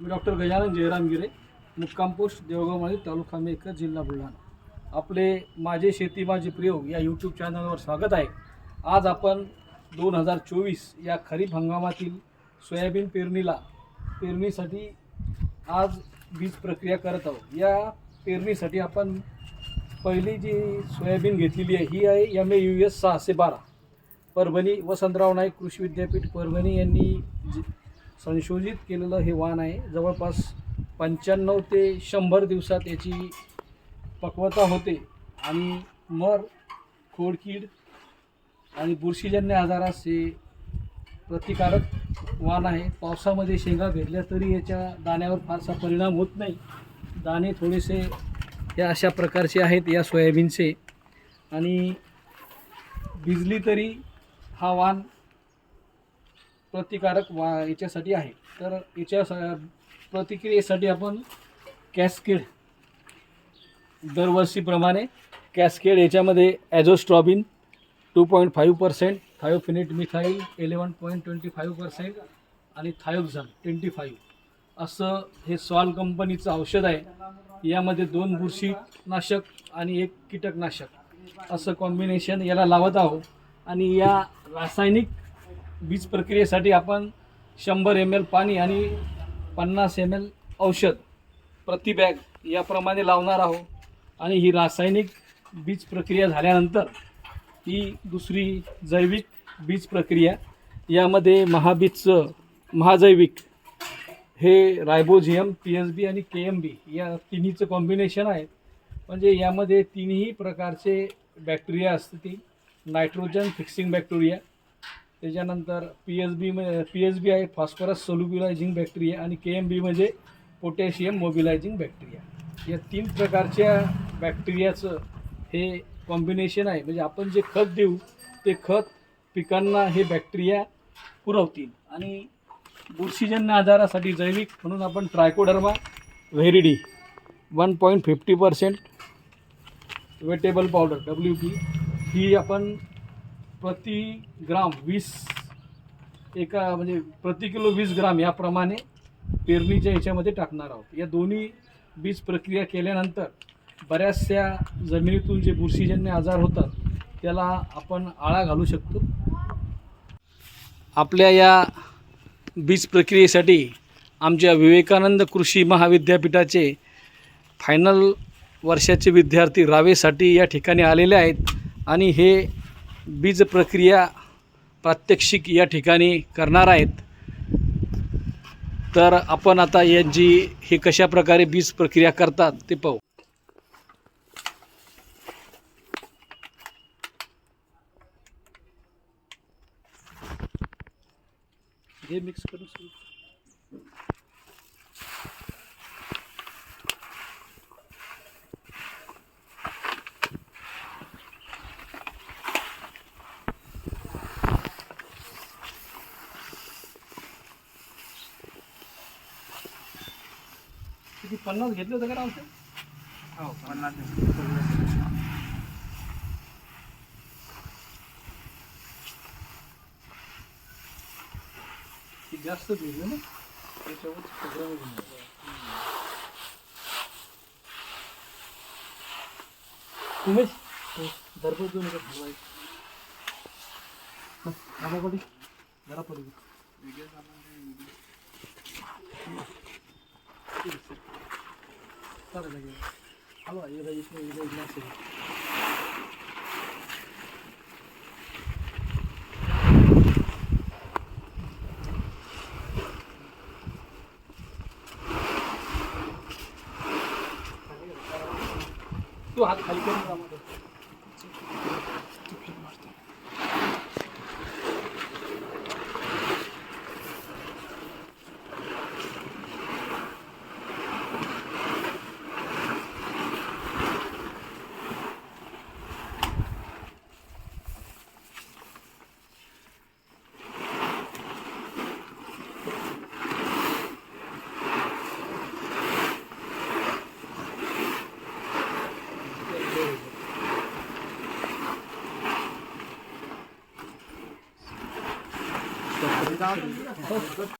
मी doctor Gajanan Jairam गिरे मुक्काम post देवगावमाळी तालुका maker जिल्हा बुलढाणा. आपले माझे शेती माझे प्रयोग या यूट्यूब चॅनलवर स्वागत आहे. आज आपण दोन हजार चोवीस या खरीप हंगामातील सोयाबीन पेरणीला पेरणीसाठी आज बीज प्रक्रिया करत आहोत. या पेरणीसाठी आपण पहिली जी सोयाबीन घेतलेली आहे ही आहे एम ए यू एस सहाशे बारा. परभणी वसंतराव नाईक कृषी विद्यापीठ परभणी यांनी जी संशोधित केलेलं हे वाण आहे. जवळपास पंच्याण्णव ते शंभर दिवसात याची पक्वता होते. आणि मर खोडकीड आणि बुरशीजन्य आजारास हे प्रतिकारक वाण आहे. पावसामध्ये शेंगा भेटल्या तरी याच्या दाण्यावर फारसा परिणाम होत नाही. दाणे थोडेसे या अशा प्रकारचे आहेत या सोयाबीनचे. आणि भिजली तरी हा वाण प्रतिकारक वा याच्यासाठी आहे. तर याच्या स- प्रतिक्रियेसाठी आपण कॅस्केड दरवर्षीप्रमाणे कॅस्केड याच्यामध्ये azoxystrobin two point five percent thiophanate methyl eleven point twenty five percent आणि थायोक्झन ट्वेंटी फाईव्ह. असं हे सॉल कंपनीचं औषध आहे. यामध्ये दोन बुरशीनाशक आणि एक कीटकनाशक असं कॉम्बिनेशन याला लावत आहोत. आणि या रासायनिक बीज प्रक्रियेसाठी आपण शंभर एम एल पाणी आणि पन्नास एम एल औषध प्रति बॅग याप्रमाणे लावणार आहोत. आणि ही रासायनिक बीज प्रक्रिया झाल्यानंतर ही दुसरी जैविक बीज प्रक्रिया यामध्ये महाबीजचं महाजैविक हे रायबोझियम पी एस बी आणि के एम बी या तिन्हीचं कॉम्बिनेशन आहे. म्हणजे यामध्ये तिन्ही प्रकारचे बॅक्टेरिया असतील नायट्रोजन फिक्सिंग बॅक्टेरिया त्याच्यानंतर P S B P S B आहे फॉस्फरस सोल्युबिलायझिंग बॅक्टेरिया आणि के एम बी म्हणजे पोटॅशियम मोबिलायझिंग बॅक्टेरिया. या तीन प्रकारच्या बॅक्टेरियाचं हे कॉम्बिनेशन आहे. म्हणजे आपण जे खत देऊ ते खत पिकांना हे बॅक्टेरिया पुरवतील. आणि बुरशीजन्य आजारासाठी जैविक म्हणून आपण trichoderma viride one point fifty percent wettable powder W P ही आपण प्रति ग्राम वीस एका म्हणजे प्रति किलो वीस ग्राम याप्रमाणे पेरणीच्या ह्याच्यामध्ये टाकणार आहोत. या दोन्ही बीज प्रक्रिया केल्यानंतर बऱ्याचशा जमिनीतून जे बुरशीजन्य आजार होतात त्याला आपण आळा घालू शकतो. आपल्या या बीज प्रक्रियेसाठी आमच्या विवेकानंद कृषी महाविद्यापीठाचे फायनल वर्षाचे विद्यार्थी रावेसाठी या ठिकाणी आलेले आहेत आणि हे बीज प्रक्रिया प्रात्यक्षिक या ठिकाणी करणार आहेत. तर आपण आता यांची हे कशा प्रकारे बीज प्रक्रिया करतात ते पाहू. हे मिक्स करून किती? पन्नास घेतले होते का राव हो पन्नास ती जास्त घेतले ना? त्याच्यावर सगळं उमेश दररोज दोन पडी? जरा पडी. Алло, я даю тебе हात खाली करून 你家